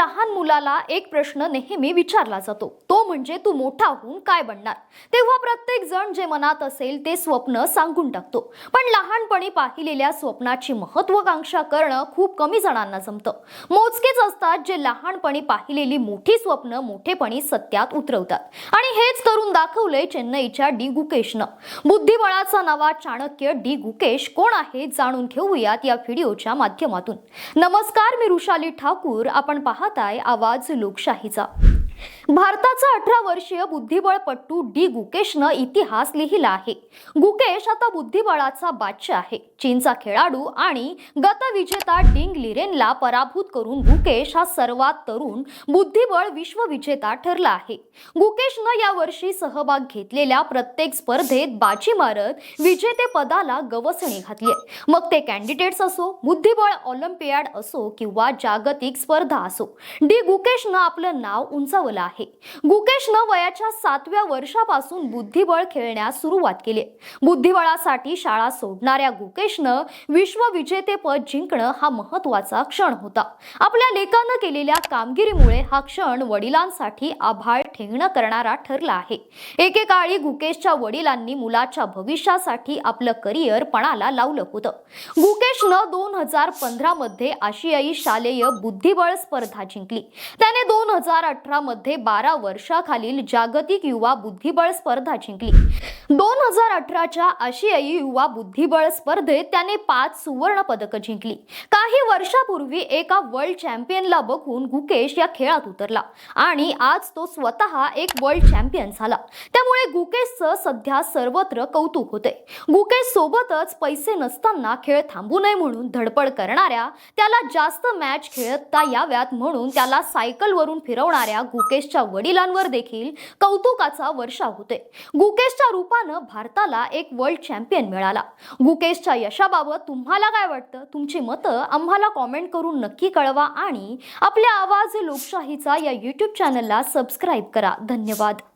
लहान मुलाला एक प्रश्न नेहमी विचारला जातो. तो म्हणजे तू मोठा होऊन काय बनणार? तेव्हा प्रत्येक जण जे मनात असेल ते स्वप्न सांगून टाकतो. पण लहानपणी पाहिलेल्या स्वप्नाची महत्वाकांक्षा करणं खूप कमी जणांना जमतं. मोजकेच असतात जे लहानपणी पाहिलेली मोठी स्वप्न मोठेपणी सत्यात उतरवतात. आणि हेच करून दाखवलंय चेन्नईच्या डी गुकेशनं. बुद्धिबळाचा नवा चाणक्य डी गुकेश कोण आहे जाणून घेऊयात या व्हिडिओच्या माध्यमातून. नमस्कार मी रुशाली ठाकूर. आपण पाहताय आवाज लोकशाहीचा. भारताचा अठरा वर्षीय बुद्धिबळपट्टू डी गुकेशनं इतिहास लिहिला आहे. गुकेश आता बुद्धिबळाचा बादशाह आहे. चीनचा खेळाडू आणि गतविजेता डिंग लिरेनला पराभूत करून गुकेश हा सर्वात तरुण बुद्धिबळ विश्वविजेता ठरला आहे. गुकेशनं यावर्षी सहभाग घेतलेल्या प्रत्येक स्पर्धेत बाजी मारत विजेते पदाला गवसणी घातली मग ते कॅन्डिडेट्स असो बुद्धिबळ ऑलिम्पियाड असो किंवा जागतिक स्पर्धा असो डी गुकेशनं आपलं नाव उंचावलं आहे. गुकेशनं वयाच्या सातव्या वर्षापासून बुद्धिबळ खेळण्यास सुरुवात केली बुद्धिबळासाठी शाळा सोडणाऱ्या गुकेशनं विश्वविजेतेपद जिंकणं हा महत्त्वाचा क्षण होता. आपल्या लेखानं केलेल्या कामगिरीमुळे हा क्षण वडिलांसाठी आभाळ ठेंगणं करणारा ठरला आहे. एकेकाळी गुकेशच्या वडिलांनी मुलाच्या भविष्यासाठी आपलं करिअर पणाला लावलं होतं. गुकेशनं दोन हजार पंधरा मध्ये आशियाई शालेय बुद्धिबळ स्पर्धा जिंकली. त्याने दोन हजार अठरा मध्ये मध्ये बारा वर्षाखालील जागतिक युवा बुद्धिबळ स्पर्धा जिंकली. दोन हजार अठराच्या आशियाई युवा बुद्धिबळ स्पर्धेत त्याने पाच सुवर्ण पदकं जिंकली. काही वर्षापूर्वी एका वर्ल्ड चॅम्पियनला बघून गुकेश या खेळात उतरला आणि आज तो स्वतः एक वर्ल्ड चॅम्पियन झाला. त्यामुळे गुकेशचं सध्या सर्वत्र कौतुक होते गुकेश सोबतच पैसे नसताना खेळ थांबू नये म्हणून धडपड करणाऱ्या त्याला जास्त मॅच खेळता याव्यात म्हणून त्याला सायकलवरून फिरवणाऱ्या गुकेशच्या वडिलांवर देखील कौतुकाचा वर्षा होते. गुकेशच्या रूपानं भारताला एक वर्ल्ड चॅम्पियन मिळाला. गुकेशच्या यशाबाबत तुम्हाला काय वाटतं? तुमची मतं आम्हाला कॉमेंट करून नक्की कळवा आणि आपल्या आवाज लोकशाहीचा या यूट्यूब चॅनलला सबस्क्राईब करा. धन्यवाद.